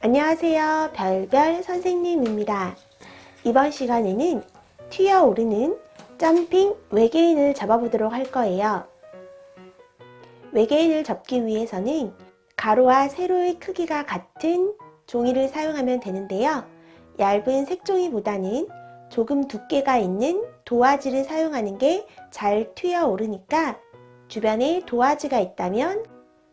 안녕하세요. 별별 선생님입니다. 이번 시간에는 튀어오르는 점핑 외계인을 잡아보도록 할 거예요. 외계인을 잡기 위해서는 가로와 세로의 크기가 같은 종이를 사용하면 되는데요. 얇은 색종이보다는 조금 두께가 있는 도화지를 사용하는 게 잘 튀어오르니까 주변에 도화지가 있다면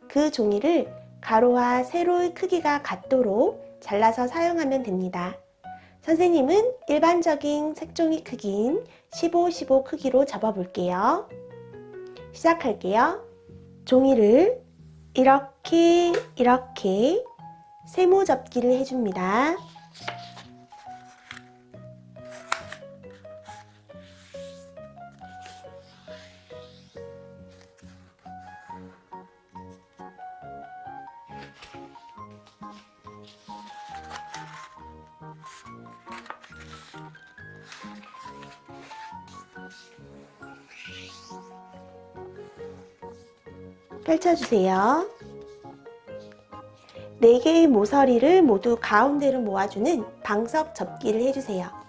그 종이를 가로와 세로의 크기가 같도록 잘라서 사용하면 됩니다. 선생님은 일반적인 색종이 크기인 15, 15 크기로 접어볼게요. 시작할게요. 종이를 이렇게 이렇게 세모 접기를 해줍니다. 펼쳐주세요. 네 개의 모서리를 모두 가운데로 모아주는 방석 접기를 해주세요.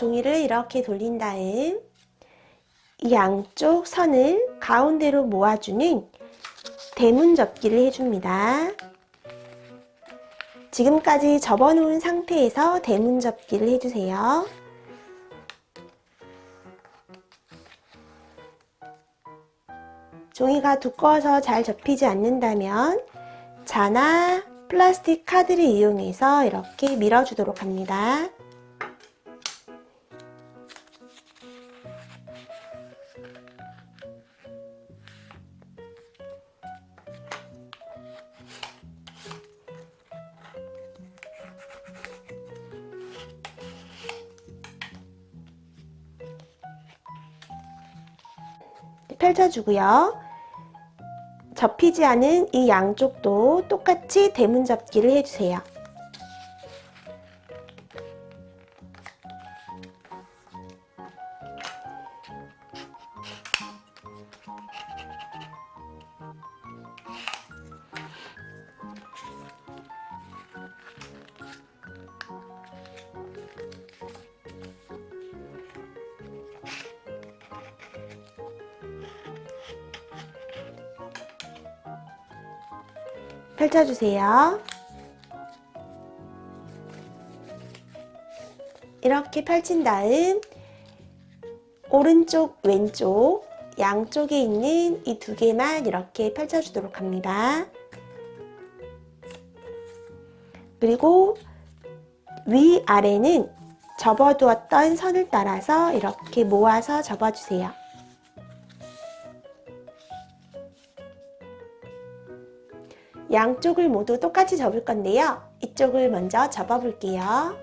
종이를 이렇게 돌린 다음 이 양쪽 선을 가운데로 모아주는 대문 접기를 해줍니다. 지금까지 접어놓은 상태에서 대문 접기를 해주세요. 종이가 두꺼워서 잘 접히지 않는다면 자나 플라스틱 카드를 이용해서 이렇게 밀어주도록 합니다. 펼쳐주고요. 접히지 않은 이 양쪽도 똑같이 대문 접기를 해주세요. 펼쳐주세요. 이렇게 펼친 다음 오른쪽, 왼쪽 양쪽에 있는 이 두 개만 이렇게 펼쳐주도록 합니다. 그리고 위아래는 접어두었던 선을 따라서 이렇게 모아서 접어주세요. 양쪽을 모두 똑같이 접을 건데요. 이쪽을 먼저 접어 볼게요.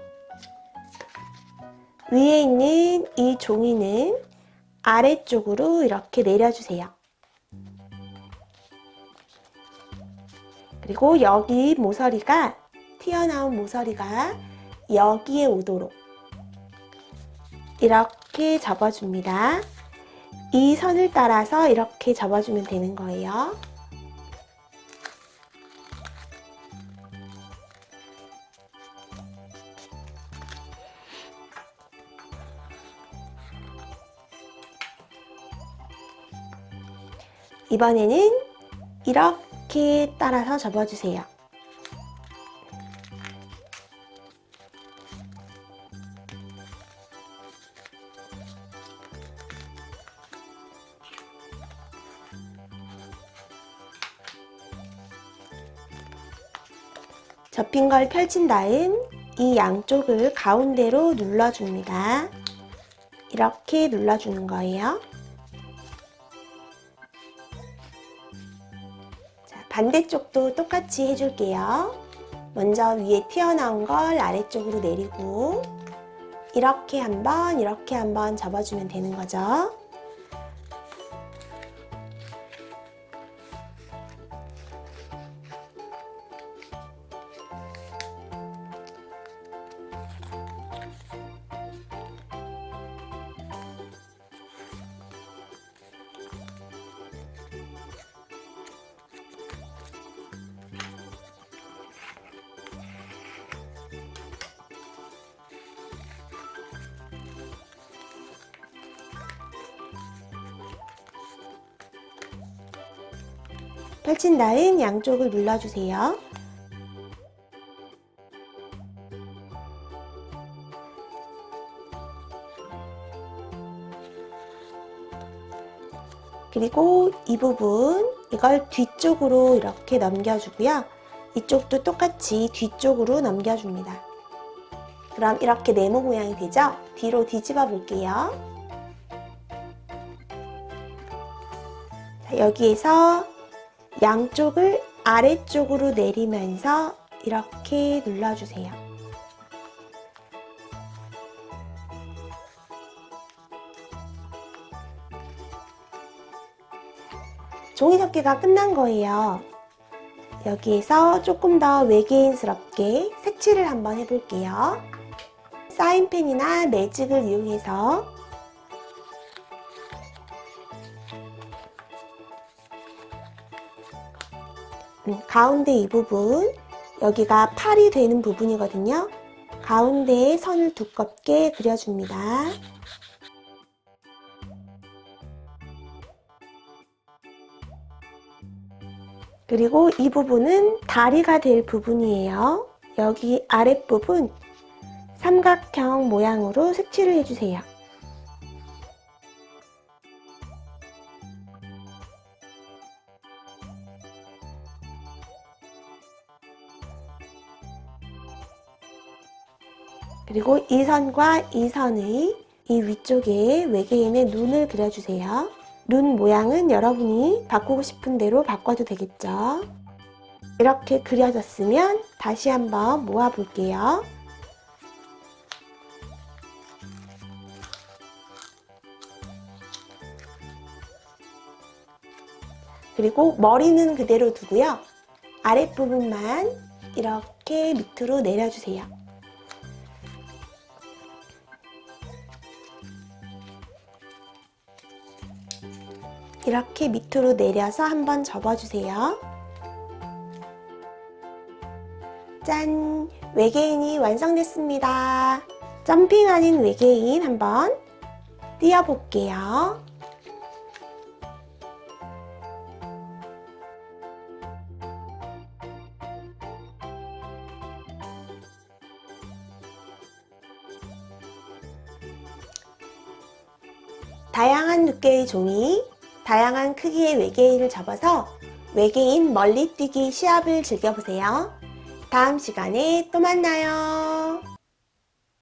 위에 있는 이 종이는 아래쪽으로 이렇게 내려주세요. 그리고 여기 모서리가 튀어나온 모서리가 여기에 오도록 이렇게 접어줍니다. 이 선을 따라서 이렇게 접어주면 되는 거예요. 이번에는 이렇게 따라서 접어주세요. 접힌 걸 펼친 다음 이 양쪽을 가운데로 눌러줍니다. 이렇게 눌러주는 거예요. 반대쪽도 똑같이 해줄게요. 먼저 위에 튀어나온 걸 아래쪽으로 내리고 이렇게 한번 이렇게 한번 접어주면 되는 거죠. 펼친 다음 양쪽을 눌러주세요. 그리고 이 부분 이걸 뒤쪽으로 이렇게 넘겨주고요. 이쪽도 똑같이 뒤쪽으로 넘겨줍니다. 그럼 이렇게 네모 모양이 되죠? 뒤로 뒤집어 볼게요. 자, 여기에서 양쪽을 아래쪽으로 내리면서 이렇게 눌러주세요. 종이 접기가 끝난 거예요. 여기에서 조금 더 외계인스럽게 색칠을 한번 해볼게요. 사인펜이나 매직을 이용해서 가운데 이 부분 여기가 팔이 되는 부분이거든요. 가운데에 선을 두껍게 그려줍니다. 그리고 이 부분은 다리가 될 부분이에요. 여기 아랫부분 삼각형 모양으로 색칠을 해주세요. 그리고 이 선과 이 선의 이 위쪽에 외계인의 눈을 그려주세요. 눈 모양은 여러분이 바꾸고 싶은 대로 바꿔도 되겠죠. 이렇게 그려졌으면 다시 한번 모아 볼게요. 그리고 머리는 그대로 두고요. 아랫부분만 이렇게 밑으로 내려주세요. 이렇게 밑으로 내려서 한번 접어주세요. 짠! 외계인이 완성됐습니다. 점핑 아닌 외계인 한번 띄워볼게요. 다양한 두께의 종이, 다양한 크기의 외계인을 접어서 외계인 멀리뛰기 시합을 즐겨보세요. 다음 시간에 또 만나요.